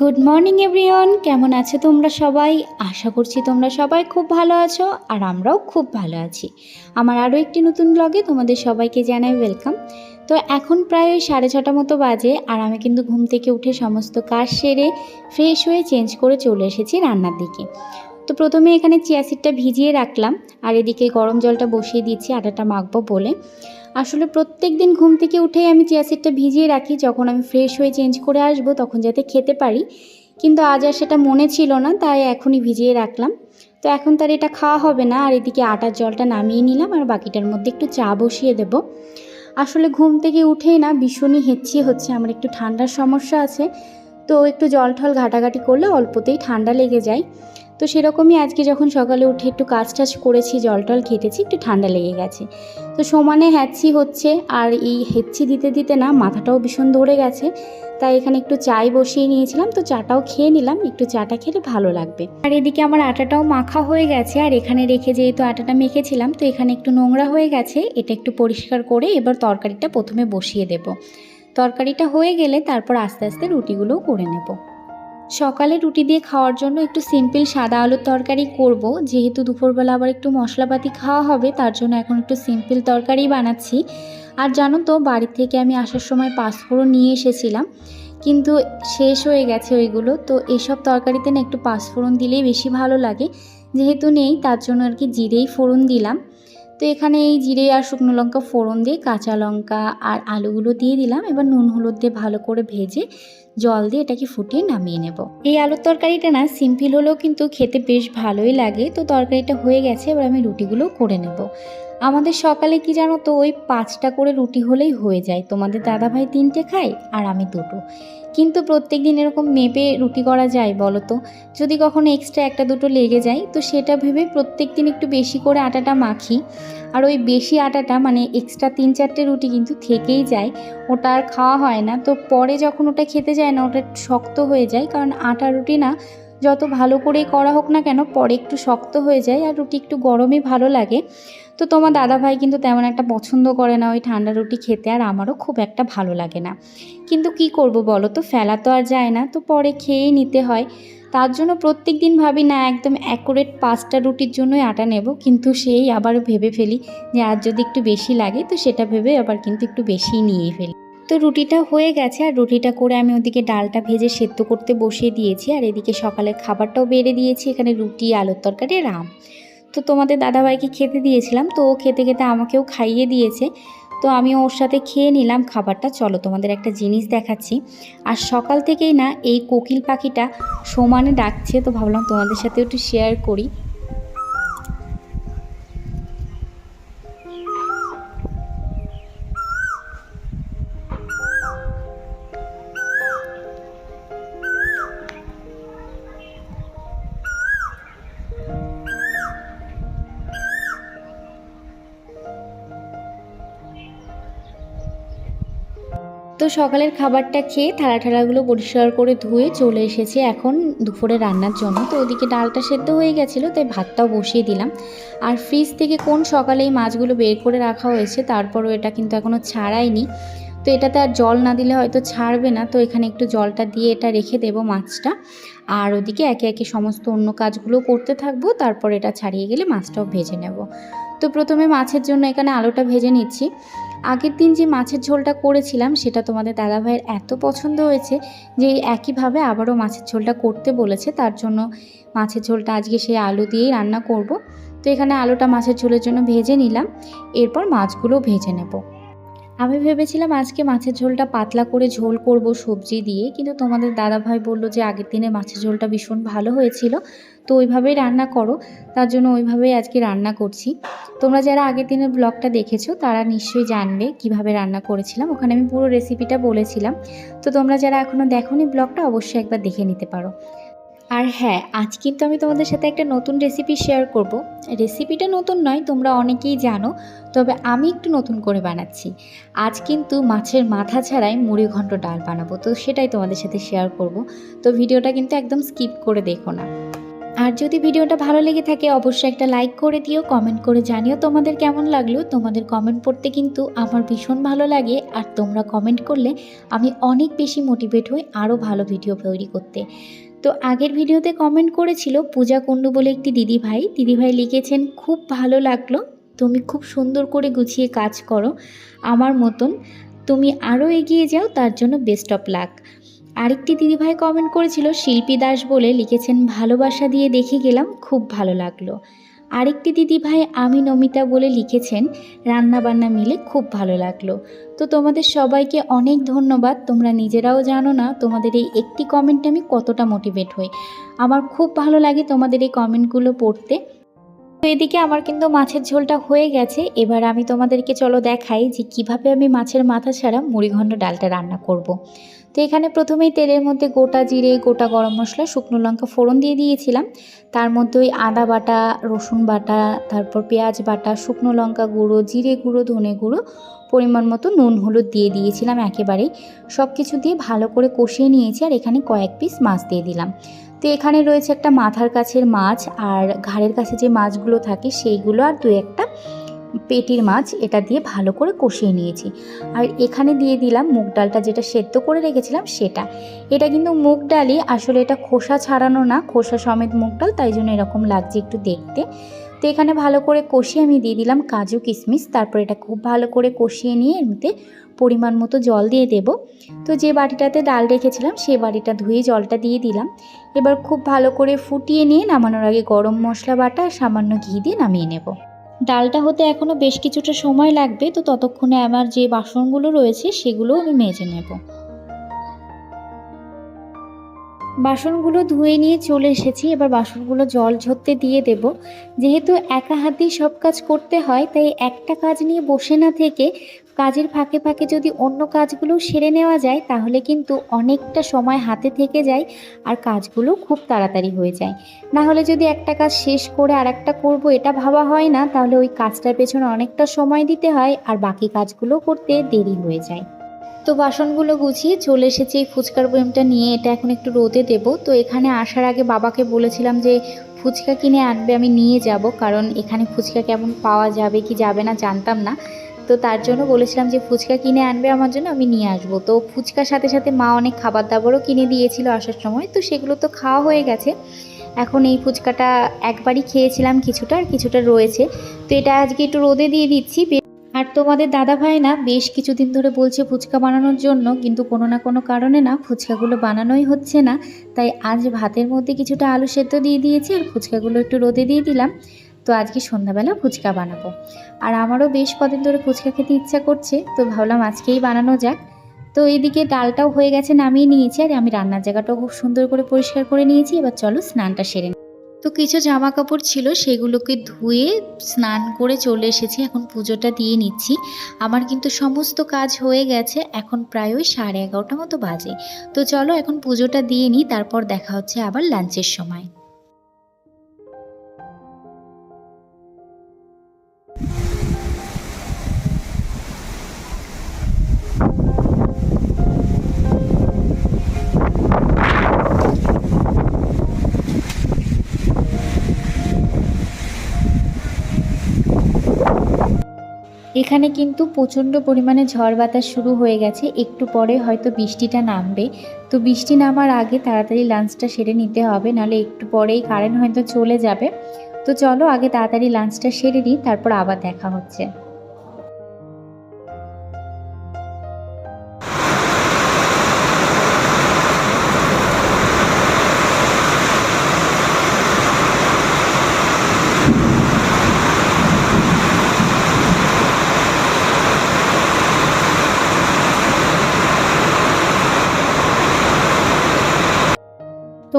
Good morning everyone কেমন আছো তোমরা সবাই? আশা করছি তোমরা সবাই খুব ভালো আছো আর আমরাও খুব ভালো আছি। আমার আরও একটি নতুন ব্লগে তোমাদের সবাইকে জানাই ওয়েলকাম তো এখন প্রায় ওই সাড়ে ছটা মতো বাজে আর আমি কিন্তু ঘুম থেকে উঠে সমস্ত কাজ সেরে ফ্রেশ হয়ে চেঞ্জ করে চলে এসেছি রান্নার দিকে। তো প্রথমে এখানে চিয়া সিডটা ভিজিয়ে রাখলাম, আর এদিকে গরম জলটা বসিয়ে দিচ্ছি আটাটা মাখবো বলে। আসলে প্রত্যেক দিন ঘুম থেকে উঠেই আমি চিয়া সিডটা ভিজিয়ে রাখি, যখন আমি ফ্রেশ হয়ে চেঞ্জ করে আসব তখন যাতে খেতে পারি। কিন্তু আজ আর সেটা মনে ছিল না, তাই এখনই ভিজিয়ে রাখলাম। তো এখন তার এটা খাওয়া হবে না, আর এদিকে আটার জলটা নামিয়ে নিলাম, আর বাকিটার মধ্যে একটু চা বসিয়ে দেব। আসলে ঘুম থেকে উঠেই না, ভীষণই হেচ্ছি হচ্ছে, আমার একটু ঠান্ডার সমস্যা আছে। তো একটু জল ঠল ঘাটাঘাটি করলে অল্পতেই ঠান্ডা লেগে যায়। তো সেরকমই আজকে যখন সকালে উঠে একটু কাজ টাজ করেছি, জল টল খেটেছি, একটু ঠান্ডা লেগে গেছে। তো সমানে হ্যাচ্ছি হচ্ছে, আর এই হেচ্ছি দিতে দিতে না মাথাটাও ভীষণ ধরে গেছে। তাই এখানে একটু চাই বসিয়ে নিয়েছিলাম, তো চাটাও খেয়ে নিলাম, একটু চাটা খেলে ভালো লাগবে। আর এদিকে আমার আটাটাও মাখা হয়ে গেছে, আর এখানে রেখে যেহেতু আটাটা মেখেছিলাম, তো এখানে একটু নোংরা হয়ে গেছে, এটা একটু পরিষ্কার করে এবার তরকারিটা প্রথমে বসিয়ে দেব। তরকারিটা হয়ে গেলে তারপর আস্তে আস্তে রুটিগুলোও করে নেব। সকালে রুটি দিয়ে খাওয়ার জন্য একটু সিম্পল সাদা আলুর তরকারি করব। যেহেতু দুপুরবেলা আবার একটু মশলাপাতি খাওয়া হবে, তার জন্য এখন একটু সিম্পল তরকারি বানাচ্ছি। আর জানো তো, বাড়ি থেকে আমি আসার সময় পাঁচফোড়ন নিয়ে এসেছিলাম, কিন্তু শেষ হয়ে গেছে ওইগুলো। তো এসব তরকারিতে না একটু পাঁচফোড়ন দিলেই বেশি ভালো লাগে। যেহেতু নেই, তার জন্য আর কি জিরেই ফোড়ন দিলাম। তো এখানে এই জিরে আর শুকনো লঙ্কা ফোড়ন দিয়ে কাঁচা লঙ্কা আর আলুগুলো দিয়ে দিলাম। এবার নুন হলুদ দিয়ে ভালো করে ভেজে জল দিয়ে এটাকে ফুটিয়ে নামিয়ে নেব। এই আলুর তরকারিটা না সিম্পল হলেও কিন্তু খেতে বেশ ভালোই লাগে। তো তরকারিটা হয়ে গেছে, এবার আমি রুটিগুলো করে নেব। আমাদের সকালে কি জানো তো, ওই পাঁচটা করে রুটি হলেই হয়ে যায়। তোমাদের দাদাভাই তিনটে খায় আর আমি দুটো। কিন্তু প্রত্যেক দিন এরকম মেপে রুটি করা যায় বলো তো? যদি কখনো এক্সট্রা একটা দুটো লেগে যায়, তো সেটা ভেবে প্রত্যেক দিন একটু বেশি করে আটাটা মাখি। আর ওই বেশি আটাটা মানে এক্সট্রা তিন চারটে রুটি কিন্তু থেকেই যায়, ওটা আর খাওয়া হয় না। তো পরে যখন ওটা খেতে যায় না, ওটা শক্ত হয়ে যায়। কারণ আটা রুটি না যত ভালো করে করা হোক না কেন, পরে একটু শক্ত হয়ে যায় আর রুটি একটু গরমই ভালো লাগে। তো তোমার দাদাভাই কিন্তু তেমন একটা পছন্দ করে না ওই ঠান্ডা রুটি খেতে আর আমারও খুব একটা ভালো লাগে না। কিন্তু কি করব বলো তো, ফেলা তো আর যায় না, তো পরে খেয়েই নিতে হয়। তার জন্য প্রত্যেক দিন ভাবি, না, একদম অ্যাকুরেট পাঁচটা রুটির জন্যই আটা নেব। কিন্তু সেই আবার ভেবে ফেলি যে আর যদি একটু বেশি লাগে, তো সেটা ভেবে আবার কিন্তু একটু বেশিই নিয়ে ফেলি। তো রুটিটা হয়ে গেছে, আর রুটিটা করে আমি ওদিকে ডালটা ভেজে সেদ্ধ করতে বসিয়ে দিয়েছি, আর এদিকে সকালে খাবারটাও বেড়ে দিয়েছি, এখানে রুটি, আলুর তরকারি, আর আম। তো তোমাদের দাদাভাইকে খেতে দিয়েছিলাম, তো ও খেতে খেতে আমাকেও খাইয়ে দিয়েছে। তো আমি ওর সাথে খেয়ে নিলাম খাবারটা, চলো তোমাদের একটা জিনিস দেখাচ্ছি। আর সকাল থেকেই না, এই কোকিল পাখিটা সমানে ডাকছে, তো ভাবলাম তোমাদের সাথে একটু শেয়ার করি। সকালের খাবারটা খেয়ে থালা ঠালাগুলো পরিষ্কার করে ধুয়ে চলে এসেছে। এখন দুপুরে রান্নার জন্য। তো ওদিকে ডালটা সেদ্ধ হয়ে গেছিল, তাই ভাতটাও বসিয়ে দিলাম। আর ফ্রিজ থেকে কোন সকালে এই মাছগুলো বের করে রাখা হয়েছে, তারপরও এটা কিন্তু এখনও ছাড়াইনি। তো এটাতে আর জল না দিলে হয়তো ছাড়বে না। তো এখানে একটু জলটা দিয়ে এটা রেখে দেবো মাছটা। আর ওদিকে একে একে সমস্ত অন্য কাজগুলো করতে থাকব, তারপর এটা ছাড়িয়ে গেলে মাছটাও ভেজে নেব। তো প্রথমে মাছের জন্য এখানে আলুটা ভেজে নিচ্ছি। আগের দিন যে মাছের ঝোলটা করেছিলাম, সেটা তোমাদের দাদাভাইয়ের এত পছন্দ হয়েছে যে একইভাবে আবারও মাছের ঝোলটা করতে বলেছে। তার জন্য মাছের ঝোলটা আজকে সেই আলু দিয়েই রান্না করব। তো এখানে আলুটা মাছের ঝোলের জন্য ভেজে নিলাম। এরপর মাছগুলো ভেজে নেব। আমি ভেবেছিলাম আজকে মাছের ঝোলটা পাতলা করে ঝোল করব সবজি দিয়ে, কিন্তু তোমাদের দাদাভাই বলল যে আগের দিনে মাছের ঝোলটা ভীষণ ভালো হয়েছিল, তো ওইভাবেই রান্না করো, তার জন্য ওইভাবেই আজকে রান্না করছি। তোমরা যারা আগের দিনের ব্লগটা দেখেছ, তারা নিশ্চয়ই জানবে কীভাবে রান্না করেছিলাম, ওখানে আমি পুরো রেসিপিটা বলেছিলাম, তো তোমরা যারা এখনও দেখোনি ব্লগটা অবশ্যই একবার দেখে নিতে পারো। আর হ্যাঁ আজ কিন্তু আমি তোমাদের সাথে একটা নতুন রেসিপি শেয়ার করব। রেসিপিটা নতুন নয়, তোমরা অনেকেই জানো, তবে আমি একটু নতুন করে বানাচ্ছি। আজ কিন্তু মাছের মাথা ছাড়াই মুড়ি ঘন্ট ডাল বানাবো, তো সেটাই তোমাদের সাথে শেয়ার করব। তো ভিডিওটা কিন্তু একদম স্কিপ করে দেখো না। আর যদি ভিডিওটা ভালো লেগে থাকে, অবশ্যই একটা লাইক করে দিও কমেন্ট করে জানিও তোমাদের কেমন লাগল। তোমাদের কমেন্ট পড়তে কিন্তু আমার ভীষণ ভালো লাগে, আর তোমরা কমেন্ট করলে আমি অনেক বেশি মোটিভেট হই আরও ভালো ভিডিও তৈরি করতে। তো আগের ভিডিওতে কমেন্ট করেছিল পূজা কুণ্ডু বলে একটি দিদিভাই দিদিভাই লিখেছেন, খুব ভালো লাগল। তুমি খুব সুন্দর করে গুছিয়ে কাজ করো আমার মতন। তুমি আরও এগিয়ে যাও, তার জন্য বেস্ট অফ লাক আরেকটি দিদিভাই কমেন্ট করেছিল, শিল্পী দাস বলে লিখেছেন, ভালোবাসা দিয়ে দেখে গেলাম, খুব ভালো লাগল। আরেকটি দিদিভাই আমি নমিতা বলে লিখেছেন রান্না বান্না মিলে খুব ভালো লাগল। তো তোমাদের সবাইকে অনেক ধন্যবাদ। তোমরা নিজেরাও জানো না তোমাদের এই একটি কমেন্টে আমি কতটা মোটিভেট হই। আমার খুব ভালো লাগে তোমাদের এই কমেন্টগুলো পড়তে। তো এদিকে আমার কিন্তু মাছের ঝোলটা হয়ে গেছে। এবার আমি তোমাদেরকে চলো দেখাই যে কীভাবে আমি মাছের মাথা ছাড়া মুড়িঘণ্ড ডালটা রান্না করব। তো এখানে প্রথমেই তেলের মধ্যে গোটা জিরে, গোটা গরম মশলা, শুকনো লঙ্কা ফোড়ন দিয়ে দিয়েছিলাম। তার মধ্যে ওই আদা বাটা, রসুন বাটা, তারপর পেঁয়াজ বাটা, শুকনো লঙ্কা গুঁড়ো, জিরে গুঁড়ো, ধনে গুঁড়ো, পরিমাণ মতো নুন, হলুদ দিয়ে দিয়েছিলাম একেবারেই। সব কিছু দিয়ে ভালো করে কষিয়ে নিয়েছি আর এখানে কয়েক পিস মাছ দিয়ে দিলাম। তো এখানে রয়েছে একটা মাথার কাছের মাছ আর ঘাড়ের কাছে যে মাছগুলো থাকে সেইগুলো আর দু একটা পেটির মাছ এটা দিয়ে ভালো করে কষিয়ে নিয়েছি। আর এখানে দিয়ে দিলাম মুগ ডালটা যেটা সেদ্ধ করে রেখেছিলাম সেটা। এটা কিন্তু মুগ ডালই, আসলে এটা খোসা ছাড়ানো না, খোসা সমেত মুগ ডাল, তাই জন্য এরকম লাগছে একটু দেখতে। তো এখানে ভালো করে কষিয়ে আমি দিয়ে দিলাম কাজু কিশমিশ, তারপর এটা খুব ভালো করে কষিয়ে নিয়ে এমনিতে পরিমাণ মতো জল দিয়ে দেব। তো যে বাটিটাতে ডাল রেখেছিলাম সে বাটিটা ধুয়ে জলটা দিয়ে দিলাম। এবার খুব ভালো করে ফুটিয়ে নিয়ে নামানোর আগে গরম মশলা বাটা আর সামান্য ঘি দিয়ে নামিয়ে নেব। ডালটা হতে এখনও বেশ কিছুটা সময় লাগবে, তো ততক্ষণে আমার যে বাসনগুলো রয়েছে সেগুলো আমি মেজে নেব। বাসনগুলো ধুয়ে নিয়ে চলে এসেছি, এবার বাসনগুলো জল ঝরতে দিয়ে দেব। যেহেতু একা হাতেই সব কাজ করতে হয়, তাই একটা কাজ নিয়ে বসে না থেকে কাজের ফাঁকে ফাঁকে যদি অন্য কাজগুলো সেরে নেওয়া যায়, তাহলে কিন্তু অনেকটা সময় হাতে থেকে যায় আর কাজগুলো খুব তাড়াতাড়ি হয়ে যায়। না হলে যদি একটা কাজ শেষ করে আর একটা করব, এটা ভাবা হয় না, তাহলে ওই কাজটার পেছনে অনেকটা সময় দিতে হয় আর বাকি কাজগুলো করতে দেরি হয়ে যায়। তো বাসনগুলো গুছিয়ে চলে এসেছি এই ফুচকার বয়মটা নিয়ে, এটা এখন একটু রোদে দেব। তো এখানে আসার আগে বাবাকে বলেছিলাম যে, ফুচকা কিনে আনবে, আমি নিয়ে যাব, কারণ এখানে ফুচকা কেমন পাওয়া যাবে, কি যাবে না জানতাম না। তো তার জন্য বলেছিলাম যে ফুচকা কিনে আনবে আমার জন্য, আমি নিয়ে আসব। তো ফুচকার সাথে সাথে মা অনেক খাবার দাবারও কিনে দিয়েছিল আসার সময়, তো সেগুলো তো খাওয়া হয়ে গেছে। এখন এই ফুচকাটা একবারই খেয়েছিলাম কিছুটা, আর কিছুটা রয়েছে। তো এটা আজকে একটু রোদে দিয়ে দিচ্ছি। আর তোমাদের দাদা ভাই না বেশ কিছুদিন ধরে বলছে ফুচকা বানানোর জন্য, কিন্তু কোনো না কোনো কারণে না ফুচকাগুলো বানানোই হচ্ছে না। তাই আজ ভাতের মধ্যে কিছুটা আলু সেদ্ধ দিয়ে দিয়েছি, আর ফুচকাগুলো একটু রোদে দিয়ে দিলাম। তো আজকে সন্ধ্যাবেলা ফুচকা বানাবো। আর আমারও বেশ কদিন ধরে ফুচকা খেতে ইচ্ছা করছে, তো ভাবলাম আজকেই বানানো যাক। তো এইদিকে ডালটাও হয়ে গেছে নামিয়ে নিয়েছি, আর আমি রান্নার জায়গাটাও খুব সুন্দর করে পরিষ্কার করে নিয়েছি। এবার চলো স্নানটা সেরে। তো কিছু জামা কাপড় ছিল, সেগুলোকে ধুয়ে স্নান করে চলে এসেছি। এখন পুজোটা দিয়ে নিচ্ছি। আমার কিন্তু সমস্ত কাজ হয়ে গেছে, এখন প্রায় ওই সাড়ে এগারোটা মতো বাজে। তো চলো এখন পুজোটা দিয়ে নিই, তারপর দেখা হচ্ছে আবার লাঞ্চের সময়। এখানে কিন্তু প্রচণ্ড পরিমাণে ঝড় বাতাস শুরু হয়ে গেছে। একটু পরে হয়তো বৃষ্টিটা নামবে। তো বৃষ্টি নামার আগে তাড়াতাড়ি লাঞ্চটা সেরে নিতে হবে, নাহলে একটু পরেই কারেন্ট হয়তো চলে যাবে। তো চলো আগে তাড়াতাড়ি লাঞ্চটা সেরে নিই, তারপর আবার দেখা হচ্ছে।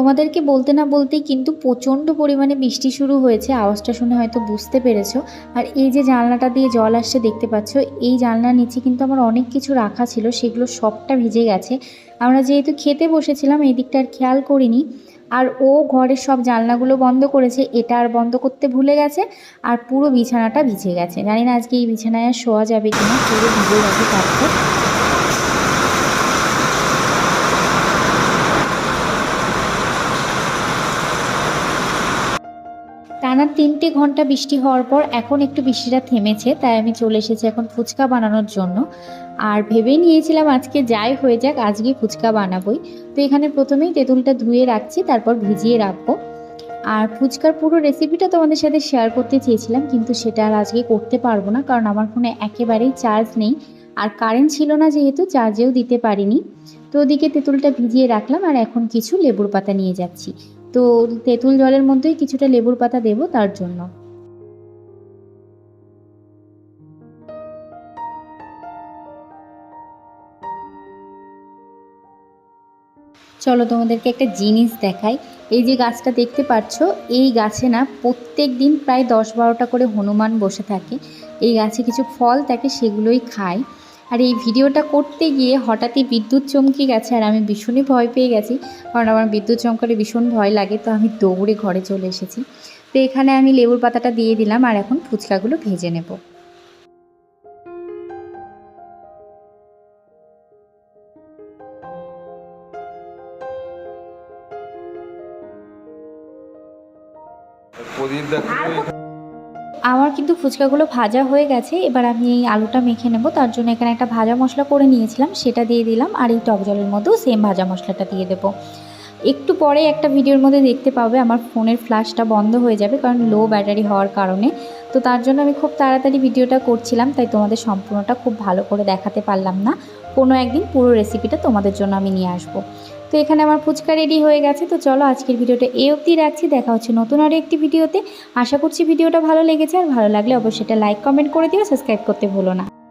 তোমাদেরকে বলতে না বলতেই কিন্তু প্রচণ্ড পরিমাণে বৃষ্টি শুরু হয়েছে। আওয়াজটা শুনে হয়তো বুঝতে পেরেছ। আর এই যে জানলাটা দিয়ে জল আসছে দেখতে পাচ্ছ, এই জানলার নিচে কিন্তু আমার অনেক কিছু রাখা ছিল, সেগুলো সবটা ভিজে গেছে। আমরা যেহেতু খেতে বসেছিলাম, এই দিকটা আর খেয়াল করিনি। আর ও ঘরের সব জানলাগুলো বন্ধ করেছে, এটা আর বন্ধ করতে ভুলে গেছে, আর পুরো বিছানাটা ভিজে গেছে। জানি না আজকে এই বিছানায় শোয়া যাবে কিনা, পুরো ভিজে গেছে তারপর। টানা তিনটে ঘণ্টা বৃষ্টি হওয়ার পর এখন একটু বৃষ্টিটা থেমেছে, তাই আমি চলে এসেছি এখন ফুচকা বানানোর জন্য। আর ভেবেই নিয়েছিলাম আজকে যাই হয়ে যাক আজকে ফুচকা বানাবোই। তো এখানে প্রথমেই তেঁতুলটা ধুয়ে রাখছি, তারপর ভিজিয়ে রাখব। আর ফুচকার পুরো রেসিপিটা তোমাদের সাথে শেয়ার করতে চেয়েছিলাম, কিন্তু সেটা আর আজকে করতে পারব না, কারণ আমার ফোনে একেবারেই চার্জ নেই। আর কারেন্ট ছিল না যেহেতু চার্জেও দিতে পারিনি। তো ওদিকে তেঁতুলটা ভিজিয়ে রাখলাম, আর এখন কিছু লেবুর পাতা নিয়ে যাচ্ছি। তো তেঁতুল জলের মধ্যেই কিছুটা লেবুর পাতা দেবো তার জন্য। চলো তোমাদেরকে একটা জিনিস দেখাই। এই যে গাছটা দেখতে পাচ্ছ, এই গাছে না প্রত্যেক দিন প্রায় দশ বারোটা করে হনুমান বসে থাকে। এই গাছে কিছু ফল থাকে, সেগুলোই খায়। আর এই ভিডিওটা করতে গিয়ে হঠাৎই বিদ্যুৎ চমকে গেছে আর আমি ভীষণই ভয় পেয়ে গেছি। কারণ আমার বিদ্যুৎ চমকালে ভীষণ ভয় লাগে, তো আমি দৌড়ে ঘরে চলে এসেছি। তো এখানে আমি লেবুর পাতাটা দিয়ে দিলাম আর এখন ফুচকাগুলো ভেজে নেব। আমার কিন্তু ফুচকাগুলো ভাজা হয়ে গেছে। এবার আমি এই আলুটা মেখে নেব। তার জন্য এখানে একটা ভাজা মশলা করে নিয়েছিলাম, সেটা দিয়ে দিলাম। আর এই টক জলের মধ্যেও সেম ভাজা মশলাটা দিয়ে দেবো। একটু পরে একটা ভিডিওর মধ্যে দেখতে পাবে, আমার ফোনের ফ্ল্যাশটা বন্ধ হয়ে যাবে কারণ লো ব্যাটারি হওয়ার কারণে। তো তার জন্য আমি খুব তাড়াতাড়ি ভিডিওটা করছিলাম, তাই তোমাদের সম্পূর্ণটা খুব ভালো করে দেখাতে পারলাম না। কোনো একদিন পুরো রেসিপিটা তোমাদের জন্য আমি নিয়ে আসব। তো এখানে আমার ফুচকা রেডি হয়ে গেছে। তো চলো আজকের ভিডিওটা এই অবধি রাখছি। দেখা হচ্ছে নতুন আরও একটি ভিডিওতে। আশা করছি ভিডিওটা ভালো লেগেছে। আর ভালো লাগলে অবশ্যই এটা লাইক কমেন্ট করে দিও। সাবস্ক্রাইব করতে ভুলো না।